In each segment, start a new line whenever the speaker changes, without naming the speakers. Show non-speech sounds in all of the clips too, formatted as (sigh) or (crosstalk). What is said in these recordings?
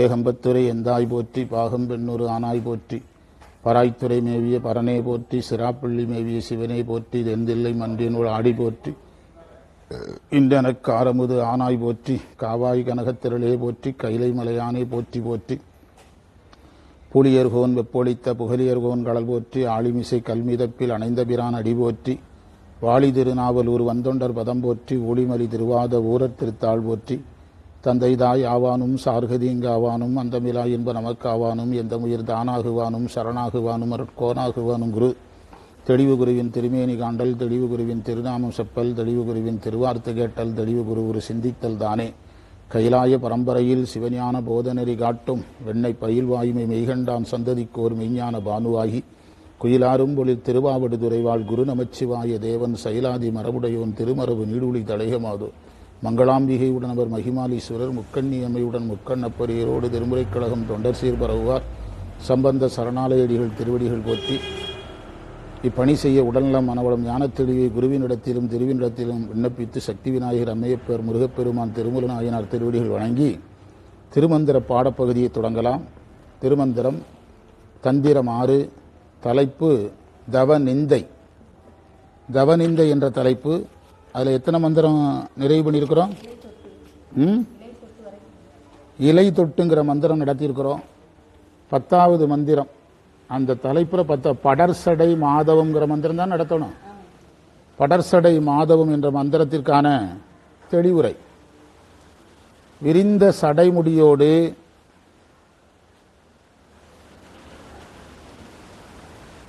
ஏகம்பத்துறை எந்தாய் போற்றி பாகம் பெண்ணொரு ஆனாய் போற்றி. பராய்த்துறை மேவிய பரனே போற்றி சிராப்பள்ளி மேவிய சிவனே போற்றி தெந்தில்லை மன்றினுள் ஆடி போற்றி. இன்றெனக்கு ஆரமுது ஆனாய் போற்றி காவாய் கனகத்திரளே போற்றி கைலை மலையானே போற்றி போற்றி. புலியர்கோன் வெப்பொழித்த புகலியர்கோன் கடல் போற்றி ஆளிமிசை கல்மிதப்பில் அணைந்த பிரான் அடி போற்றி. வாளி திருநாவலூர் வந்தொண்டர் பதம் போற்றி ஒளிமலி திருவாத ஊரத் திருத்தாள் போற்றி. தந்தை தாய் ஆவானும் சார்கதீங்க ஆவானும் அந்தமிலா என்ப நமக்காவானும் எந்த உயிர் தானாகுவானும் சரணாகுவானும் அருட்கோனாகுவானும் குரு. தெளிவு குருவின் திருமேனி காண்டல் தெளிவு குருவின் திருநாமம் செப்பல் தெளிவு குருவின் திருவார்த்து கேட்டல் தெளிவு குரு ஒரு சிந்தித்தல் தானே. கைலாய பரம்பரையில் சிவஞான போதநெறி காட்டும் வெண்ணை பயில் வாயுமை மெய்கண்டான் சந்ததிக்கோர் மெய்ஞான பானுவாகி. குயிலாரும் பொழில் திருவாவடு துறைவாள் குரு நமச்சிவாய தேவன் சைலாதி மரபுடையோன் திருமரபு நீடுழி தடையமாதோ. மங்களாம்பிகையுடன் அவர் மகிமாலீஸ்வரர் முக்கண்ணியம்மையுடன் முக்கண்ணப்பரியரோடு திருமுறைக் கழகம் தொண்டர் சீர் பரவுவார். சம்பந்த சரணாலயடிகள் திருவடிகள் போற்றி இப்பணி செய்ய உடல்நலம் மனவளம் ஞான தெளிவை குருவினிடத்திலும் திருவினிடத்திலும் விண்ணப்பித்து சக்தி விநாயகர் அம்மையப்பர் முருகப்பெருமான் திருமுல நாயனார் திருவடிகள் வணங்கி திருமந்திர பாடப்பகுதியை தொடங்கலாம். திருமந்திரம் தந்திரம் ஆறு தலைப்பு தவநிந்தை. தவநிந்தை என்ற தலைப்பு அதில் எத்தனை மந்திரம் நிறைவு பண்ணியிருக்கிறோம்? ம்? இலை தொட்டுங்கிற மந்திரம் நடத்தியிருக்கிறோம். பத்தாவது மந்திரம். அந்த தலைப்பில் பத்த படர்சடை மாதவம்ங்கிற மந்திரம் தான் நடத்தணும். படர்சடை மாதவம் என்ற மந்திரத்திற்கான தெளிவுரை. விரிந்த சடைமுடியோடு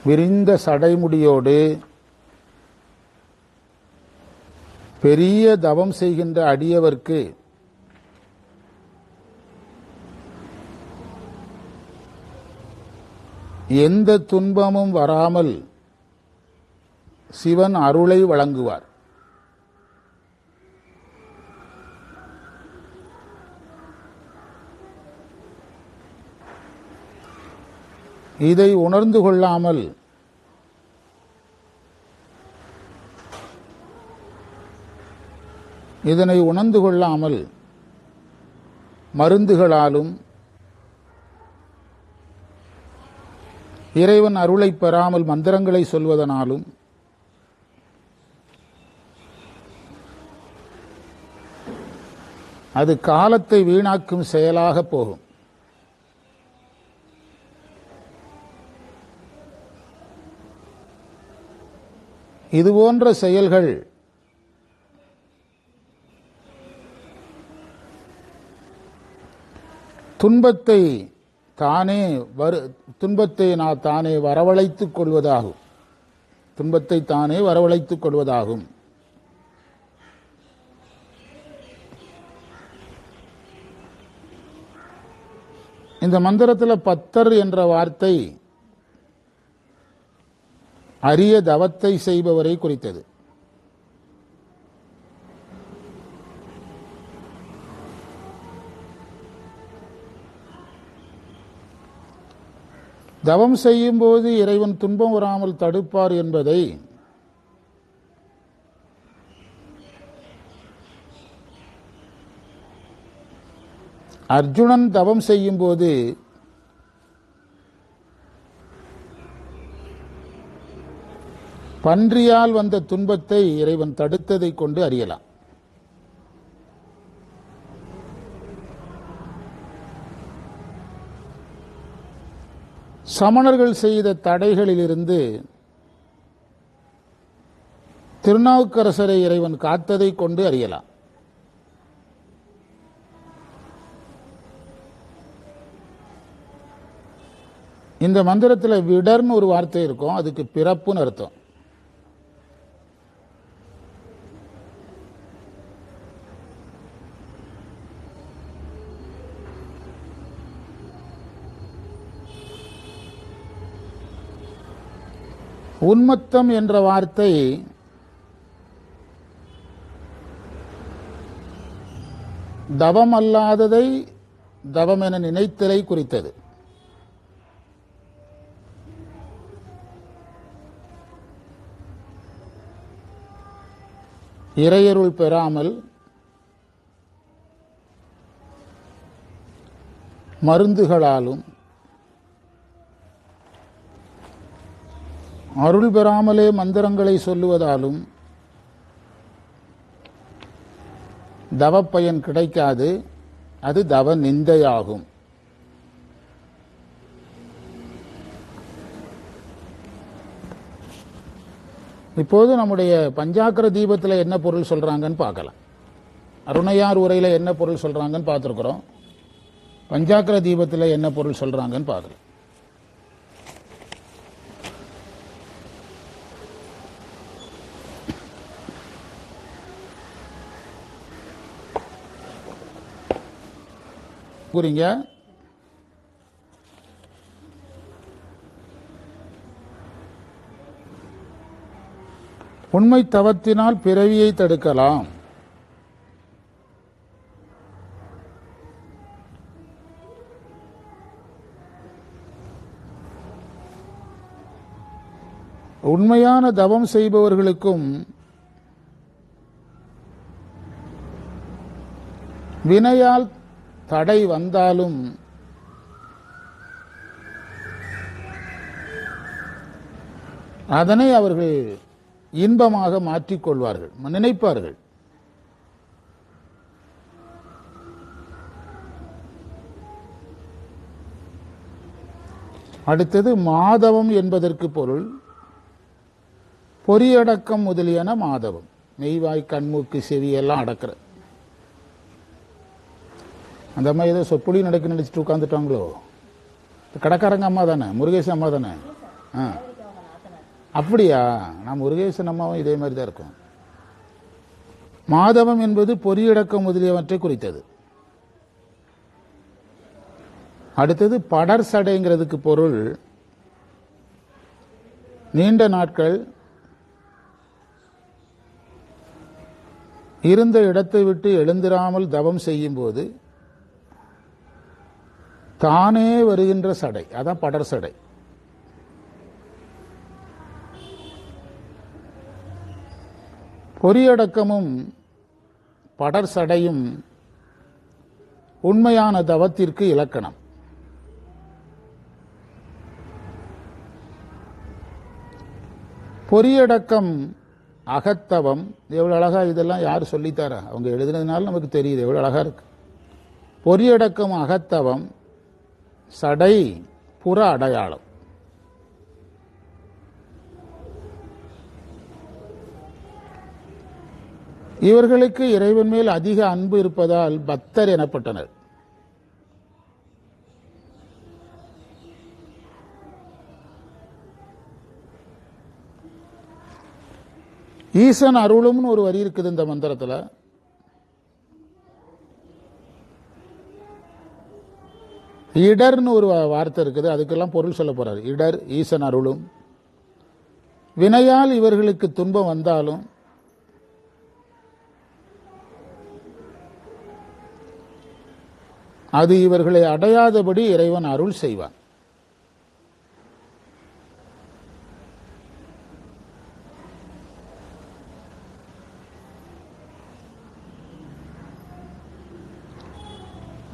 விரிந்த சடைமுடியோடு பெரிய தவம் செய்கின்ற அடியவர்க்கு எந்த துன்பமும் வராமல் சிவன் அருளை வழங்குவார். இதை உணர்ந்து கொள்ளாமல் இதனை உணர்ந்து கொள்ளாமல் மருந்துகளாலும் இறைவன் அருளை பெறாமல் மந்திரங்களை சொல்வதனாலும் அது காலத்தை வீணாக்கும் செயலாக போகும். இதுபோன்ற செயல்கள் துன்பத்தை தானே வரு துன்பத்தை நான் தானே வரவழைத்துக் கொள்வதாகும். துன்பத்தை தானே வரவழைத்துக் கொள்வதாகும். இந்த மந்திரத்தில் பத்தர் என்ற வார்த்தை அரிய தவத்தை செய்பவரை குறித்தது. தவம் செய்யும்போது இறைவன் துன்பம் வராமல் தடுப்பார் என்பதை அர்ஜுனன் தவம் செய்யும்போது பன்றியால் வந்த துன்பத்தை இறைவன் தடுத்ததை கொண்டு அறியலாம். சமணர்கள் செய்த தடைகளிலிருந்து திருநாவுக்கரசரை இறைவன் காத்ததை கொண்டு அறியலாம். இந்த மந்திரத்தில் விடர்னு ஒரு வார்த்தை இருக்கும் அதுக்கு பிறப்புன்னு அர்த்தம். உன்மத்தம் என்ற வார்த்தை தவம் அல்லாததை தவம் என நினைத்தலை குறித்தது. இறையருள் பெறாமல் மருந்துகளாலும் அருள் பெறாமலே மந்திரங்களை சொல்லுவதாலும் தவப்பயன் கிடைக்காது அது தவ நிந்தையாகும். இப்போது நம்முடைய பஞ்சாக்கர தீபத்தில் என்ன பொருள் சொல்கிறாங்கன்னு பார்க்கலாம். அருணையார் உரையில் என்ன பொருள் சொல்கிறாங்கன்னு பார்த்துருக்குறோம். பஞ்சாக்கர தீபத்தில் என்ன பொருள் சொல்கிறாங்கன்னு பார்க்கலாம். கூறீங்க. உண்மை தவத்தினால் பிறவியை தடுக்கலாம். உண்மையான தவம் செய்பவர்களுக்கும் வினையால் தடை வந்தாலும் அதனை அவர்கள் இன்பமாக மாற்றிக்கொள்வார்கள் நினைப்பார்கள். அடுத்தது மாதவம் என்பதற்கு பொருள் பொறியடக்கம் முதலியன மாதவம். மெய்வாய் கண்மூக்கு செவியெல்லாம் அடக்கிற. அந்த அம்மா ஏதோ சொப்புளி நடக்க நினச்சிட்டு உட்காந்துட்டாங்களோ கடைக்காரங்க அம்மா தானே முருகேசன் அம்மா தானே? ஆ. அப்படியா? நான் முருகேசன் அம்மாவும் இதே மாதிரி தான் இருக்கும். மாதவம் என்பது பொறியடக்கம் முதலியவற்றை குறித்தது. அடுத்தது படர் சடைங்கிறதுக்கு பொருள். நீண்ட நாட்கள் இருந்த இடத்தை விட்டு எழுந்திராமல் தவம் செய்யும் போது தானே வருகின்ற சடை. அதான் படர் சடை. பொறியடக்கமும் படர் சடையும் உண்மையான தவத்திற்கு இலக்கணம். பொறியடக்கம் அகத்தவம். எவ்வளோ அழகா இதெல்லாம் யார் சொல்லித்தாரா? அவங்க எழுதுனதுனால நமக்கு தெரியுது எவ்வளோ அழகாக இருக்கு. பொறியடக்கம் அகத்தவம் சடை புற அடையாளம். இவர்களுக்கு இறைவன் மேல் அதிக அன்பு இருப்பதால் பக்தர் எனப்பட்டனர். ஈசன் அருளும்னு ஒரு வரி இருக்குது இந்த மந்திரத்தில். இடர்னு ஒரு வார்த்தை இருக்குது. அதுக்கெல்லாம் பொருள் சொல்ல போறாரு. இடர் ஈசன் அருளும். வினையால் இவர்களுக்கு துன்பம் வந்தாலும் அது இவர்களை அடையாதபடி இறைவன் அருள் செய்வான்.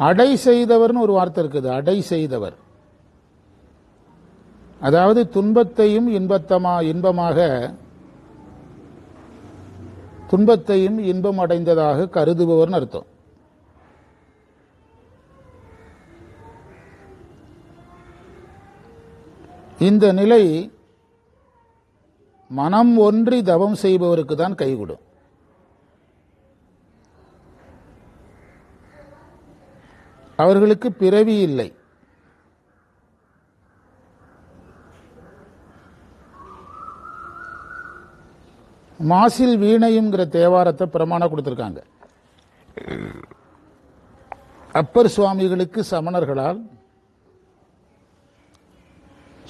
அடை செய்தவர்னு ஒரு வார்த்தை இருக்குது. அடை செய்தவர். அதாவது துன்பத்தையும் இன்பத்தமா இன்பமாக துன்பத்தையும் இன்பம் அடைந்ததாக கருதுபவர்னு அர்த்தம். இந்த நிலை மனம் ஒன்றி தவம் செய்பவருக்கு தான் கைகூடும். அவர்களுக்கு பிறவி இல்லை. மாசில் வீணையுங்கிற தேவாரத்தை பிரமாணம் கொடுத்துருக்காங்க. அப்பர் சுவாமிகளுக்கு சமணர்களால்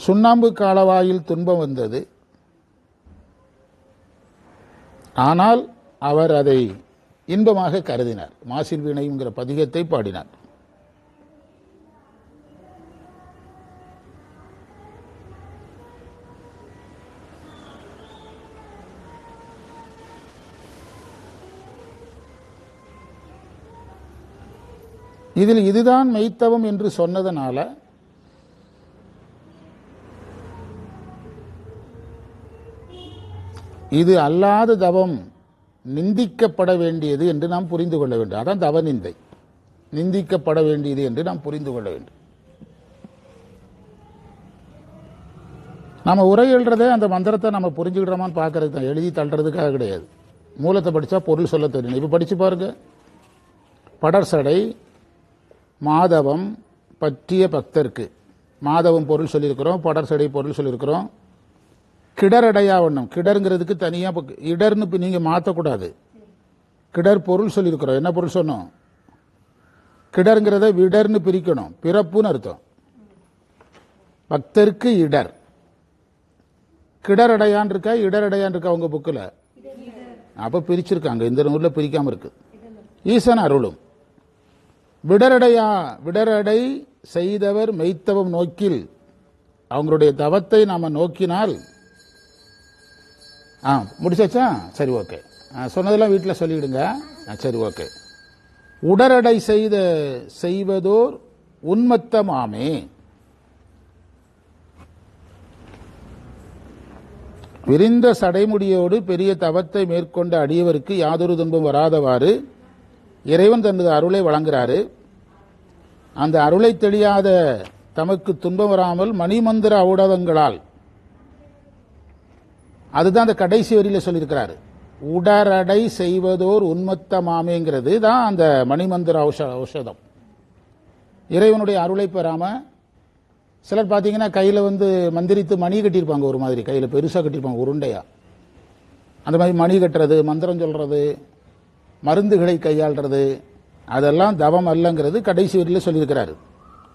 சுண்ணாம்பு காலவாயில் துன்பம் வந்தது. ஆனால் அவர் அதை இன்பமாக கருதினார். மாசில் வீணைங்கிற பதிகத்தை பாடினார். இதில் இதுதான் மெய்த்தவம் என்று சொன்னதனால இது அல்லாத தவம் நிந்திக்கப்பட வேண்டியது என்று நாம் புரிந்து கொள்ள வேண்டும். அதான் தவ நிந்தை. நிந்திக்கப்பட வேண்டியது என்று நாம் புரிந்து கொள்ள வேண்டும். நம்ம உரை எழுறதே அந்த மந்திரத்தை நம்ம புரிஞ்சுக்கிட்டோமான்னு பார்க்கறது தான். எழுதி தள்ளுறதுக்காக கிடையாது. மூலத்தை படித்தா பொருள் சொல்ல தெரியும். இப்போ படித்து பாருங்க. படர்சடை மாதவம் பற்றிய பக்தருக்கு மாதவம் பொருள் சொல்லியிருக்கிறோம் படர்சடை பொருள் சொல்லியிருக்கிறோம். கிடரடையா வண்ணம் கிடருங்கிறதுக்கு தனியாக இடர்னு இப்போ நீங்கள் மாற்றக்கூடாது கிடர் பொருள் சொல்லியிருக்கிறோம். என்ன பொருள் சொன்னோம்? கிடருங்கிறத விடர்னு பிரிக்கணும். பிறப்புன்னு அர்த்தம். பக்தருக்கு இடர். கிடரடையான் இருக்கா இடரடையான் இருக்கா உங்க புக்கில் அப்போ பிரிச்சிருக்காங்க. இந்த நூலில் பிரிக்காம இருக்கு. ஈசன் அருளும். விடரடையா விடரடை செய்தவர் மெய்த்தவம் நோக்கில். அவங்களுடைய தவத்தை நாம் நோக்கினால். ஆ முடிச்சாச்சா? சரி ஓகே. சொன்னதெல்லாம் வீட்டில் சொல்லிவிடுங்க ஆ, சரி ஓகே. உடரடை செய்த செய்வதோர் உன்மத்தமாமே விரிந்த சடைமுடியோடு பெரிய தவத்தை மேற்கொண்ட அடியவருக்கு யாதொரு துன்பம் வராதவாறு இறைவன் தனது அருளை வழங்குகிறாரு அந்த அருளை தெரியாத தமக்கு துன்பம் வராமல் மணிமந்திர ஊடகங்களால் அதுதான் அந்த கடைசி வரியில சொல்லியிருக்கிறாரு. உடரடை செய்வதோர் உன்மத்த மாமேங்கிறது தான் அந்த மணிமந்திர ஔஷ ஔஷதம். இறைவனுடைய அருளை பெறாம சிலர் பார்த்தீங்கன்னா கையில் வந்து மந்திரித்து மணி கட்டியிருப்பாங்க ஒரு மாதிரி. கையில் பெருசாக கட்டியிருப்பாங்க உருண்டையா. அந்த மாதிரி மணி கட்டுறது மந்திரம் சொல்றது மருந்துகளை கையாள்றது அதெல்லாம் தவம் அல்லங்கிறது கடைசி வரியில் சொல்லியிருக்கிறாரு.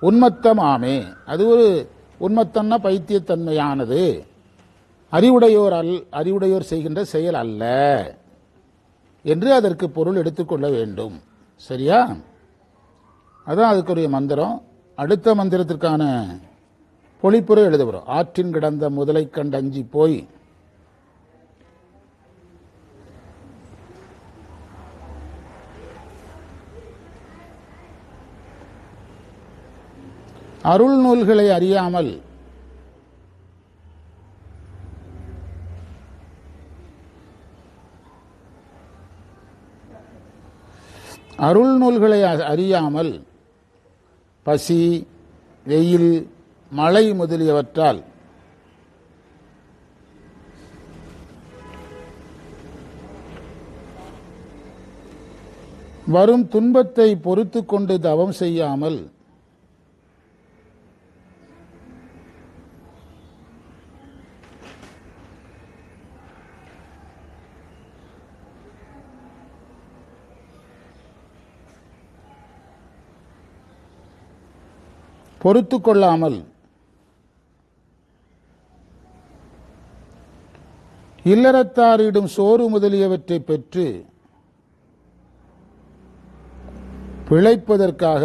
உண்மத்தம் ஆமே. அது ஒரு உன்மத்தம்னா பைத்தியத்தன்மையானது. அறிவுடையோர் அல் அறிவுடையோர் செய்கின்ற செயல் அல்ல என்று அதற்கு பொருள் எடுத்துக்கொள்ள வேண்டும். சரியா? அதான் அதுக்குரிய மந்திரம். அடுத்த மந்திரத்திற்கான பொழிப்புரை எழுதுகிறோம். ஆற்றின் கிடந்த முதலை கண்டு அஞ்சி போய் அருள் நூல்களை அறியாமல் அருள் நூல்களை அறியாமல் பசி வெயில் மழை முதலியவற்றால் வரும் துன்பத்தை பொறுத்து கொண்டு தவம் செய்யாமல் பொறுத்து கொள்ளாமல் இல்லறத்தாரிடும் சோறு முதலியவற்றை பெற்று பிழைப்பதற்காக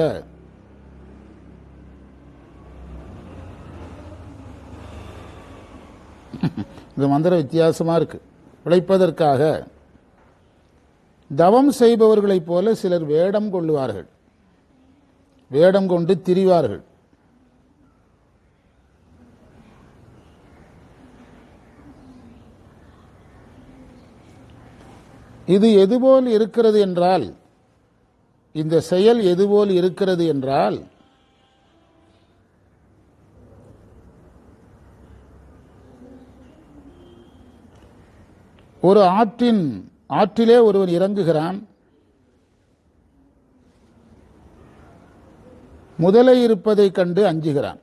(laughs) இந்த மந்திரம் வித்தியாசமாக இருக்கு. பிழைப்பதற்காக தவம் செய்பவர்களைப் போல சிலர் வேடம் கொள்ளுவார்கள். வேடம் கொண்டு திரிவார்கள். இது எதுபோல் இருக்கிறது என்றால் இந்த செயல் எதுபோல் இருக்கிறது என்றால் ஒரு ஆற்றின் ஆற்றிலே ஒருவன் இறங்குகிறான். முதலை இருப்பதைக் கண்டு அஞ்சுகிறான்.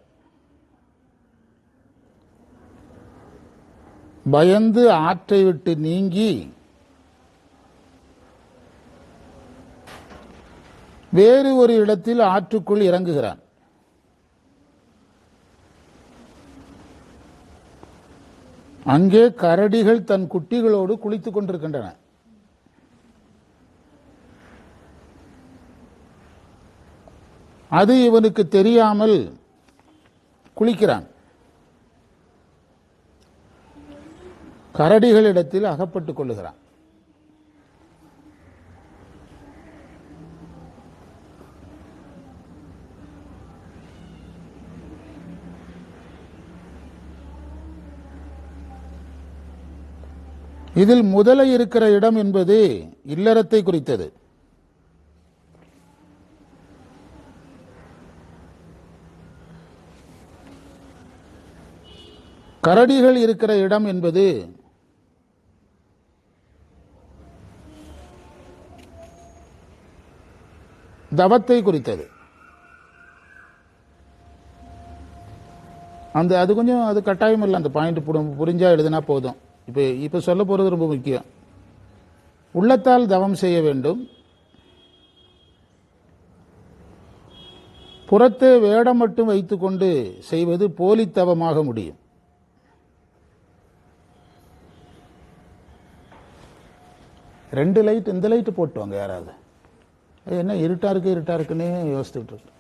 பயந்து ஆற்றை விட்டு நீங்கி வேறு ஒரு இடத்தில் ஆற்றுக்குள் இறங்குகிறான். அங்கே கரடிகள் தன் குட்டிகளோடு குளித்துக் கொண்டிருக்கின்றன. அது இவனுக்கு தெரியாமல் குளிக்கிறான். கரடிகளிடத்தில் அகப்பட்டுக் கொள்ளுகிறான். இதில் முதலை இருக்கிற இடம் என்பது இல்லறத்தை குறித்தது. கரடிகள் இருக்கிற இடம் என்பது தவத்தை குறித்தது. அந்த அது கொஞ்சம் அது கட்டாயம் இல்லை. அந்த பாயிண்ட் புரிஞ்சா எழுதினா போதும். இப்போ இப்போ சொல்ல போகிறது ரொம்ப முக்கியம். உள்ளத்தால் தவம் செய்ய வேண்டும். புறத்தே வேடம் மட்டும் வைத்துக்கொண்டு செய்வது போலித்தவமாக முடியும். ரெண்டு லைட் இந்த லைட்டு போட்டுவாங்க யாராவது. என்ன இருட்டா இருக்கு இருட்டா இருக்குன்னு யோசித்துக்கிட்டு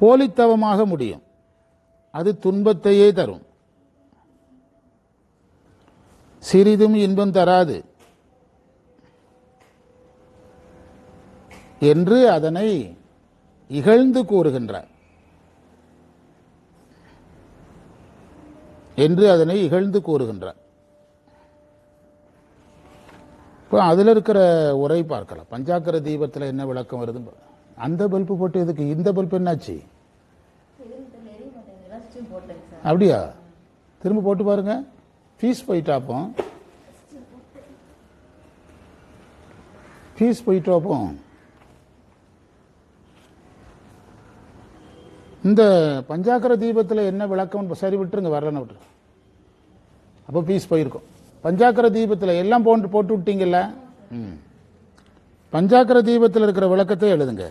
போலித்தவமாக முடியும். அது துன்பத்தையே தரும். சிறிதும் இன்பம் தராது என்று அதனை இகழ்ந்து கூறுகின்றார் என்று அதனை இகழ்ந்து கூறுகின்றார் இப்போ அதில் இருக்கிற உரை பார்க்கலாம் பஞ்சாக்கர தீபத்தில் என்ன விளக்கம் வருது அந்த பல்பு போட்டு எதுக்கு இந்த பல்பு என்னாச்சு அப்படியா திரும்ப போட்டு பாருங்க ஃபீஸ் போயிட்டாப்போ ஃபீஸ் போயிட்டாப்போ இந்த பஞ்சாக்கர தீபத்தில் என்ன விளக்கம்? சரி விட்டுருங்க வரலன்னு விட்டுரு அப்போ பீஸ் போயிருக்கும். பஞ்சாக்கர தீபத்தில் எல்லாம் போட்டு போட்டு விட்டீங்கல்ல? ம். பஞ்சாக்கர தீபத்தில் இருக்கிற விளக்கத்தை எழுதுங்க.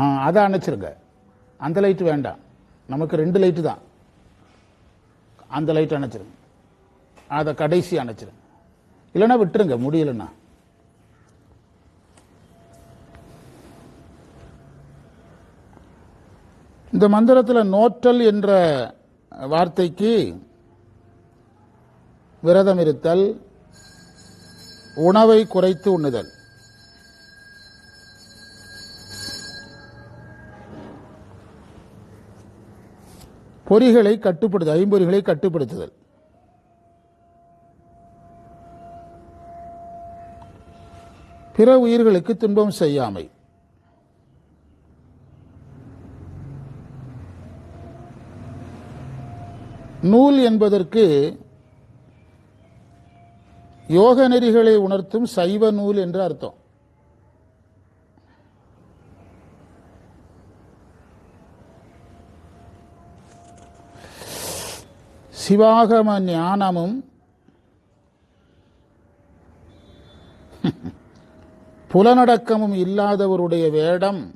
ஆ அதை அணைச்சிருங்க. அந்த லைட்டு வேண்டாம். நமக்கு ரெண்டு லைட்டு தான். அந்த லைட் அணைச்சிருங்க. அதை கடைசி அணைச்சிருங்க. இல்லைன்னா விட்டுருங்க முடியலன்னா. இந்த மந்திரத்தில் நோற்றல் என்ற வார்த்தைக்கு விரதம் இருத்தல் உணவை குறைத்து உண்ணுதல். பொறிகளை கட்டுப்படுத்து ஐம்பொறிகளை கட்டுப்படுத்துதல். பிற உயிர்களுக்கு துன்பம் செய்யாமை. நூல் என்பதற்கு யோக நெறிகளை உணர்த்தும் சைவ நூல் என்று அர்த்தம். சிவாகம ஞானமும் புலனடக்கமும் இல்லாதவருடைய வேடம்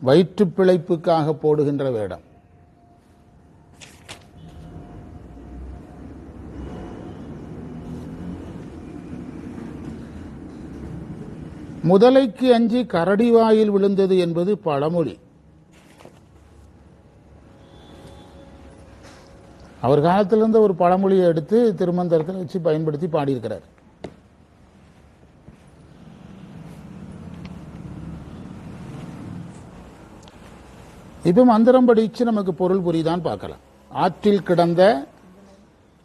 வயிற்றுப் பிழைப்புக்காக போடுகின்ற வேடம். முதலைக்கு அஞ்சி கரடி வாயில் விழுந்தது என்பது பழமொழி. அவர் காலத்திலிருந்து ஒரு பழமொழியை எடுத்து திருமந்திரத்தில் வச்சு பயன்படுத்தி பாடியிருக்கிறார். இப்போ மந்திரம் படிச்சு நமக்கு பொருள் புரியுதான்னு பார்க்கலாம். ஆற்றில் கிடந்த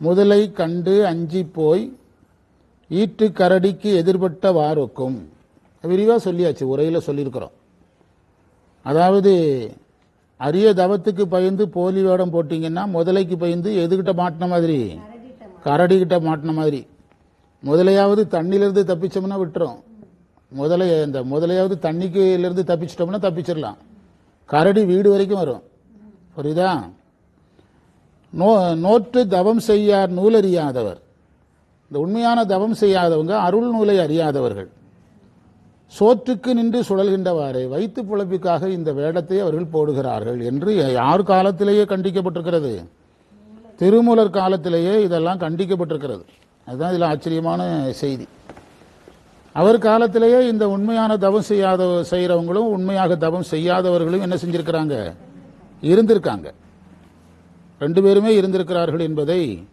முதலை கண்டு அஞ்சி போய் ஈட்டு கரடிக்கு எதிர்பட்ட வாரொக்கும். விரிவாக சொல்லியாச்சு உரையில் சொல்லியிருக்கிறோம். அதாவது அரிய தவத்துக்கு பயந்து போலி வேடம் போட்டிங்கன்னா முதலைக்கு பயந்து எதுகிட்ட மாட்டின மாதிரி? கரடிக்கிட்ட மாட்டின மாதிரி. முதலையாவது தண்ணியிலேருந்து தப்பிச்சோம்னா விட்டுரும். முதலை இந்த முதலையாவது தண்ணிக்குலேருந்து தப்பிச்சிட்டோம்னா தப்பிச்சிடலாம். கரடி வீடு வரைக்கும் வரும். புரியுதா? நோ நோற்று தவம் செய்யார் நூலறியாதவர். இந்த உண்மையான தவம் செய்யாதவங்க அருள் நூலை அறியாதவர்கள். சோற்றுக்கு நின்று சுழல்கின்றவாறே வைத்து பிழைப்புக்காக இந்த வேடத்தை அவர்கள் போடுகிறார்கள் என்று யார் காலத்திலேயே கண்டிக்கப்பட்டிருக்கிறது? திருமூலர் காலத்திலேயே இதெல்லாம் கண்டிக்கப்பட்டிருக்கிறது. அதுதான் இதில் ஆச்சரியமான செய்தி. அவர் காலத்திலேயே இந்த உண்மையான தவம் செய்யாத செய்கிறவங்களும் உண்மையாக தவம் செய்யாதவர்களும் என்ன செஞ்சிருக்கிறாங்க? இருந்திருக்காங்க. ரெண்டு பேருமே இருந்திருக்கிறார்கள் என்பதை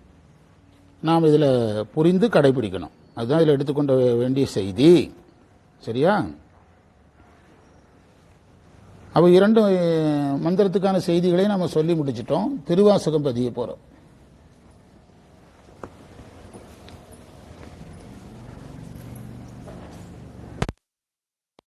நாம் இதில் புரிந்து கடைபிடிக்கணும். அதுதான் இதில் எடுத்துக்கொண்ட வேண்டிய செய்தி. சரியா? அப்போ இரண்டு மந்திரத்துக்கான செய்திகளை நம்ம சொல்லி முடிச்சிட்டோம். திருவாசகம் பதிய போகிறோம்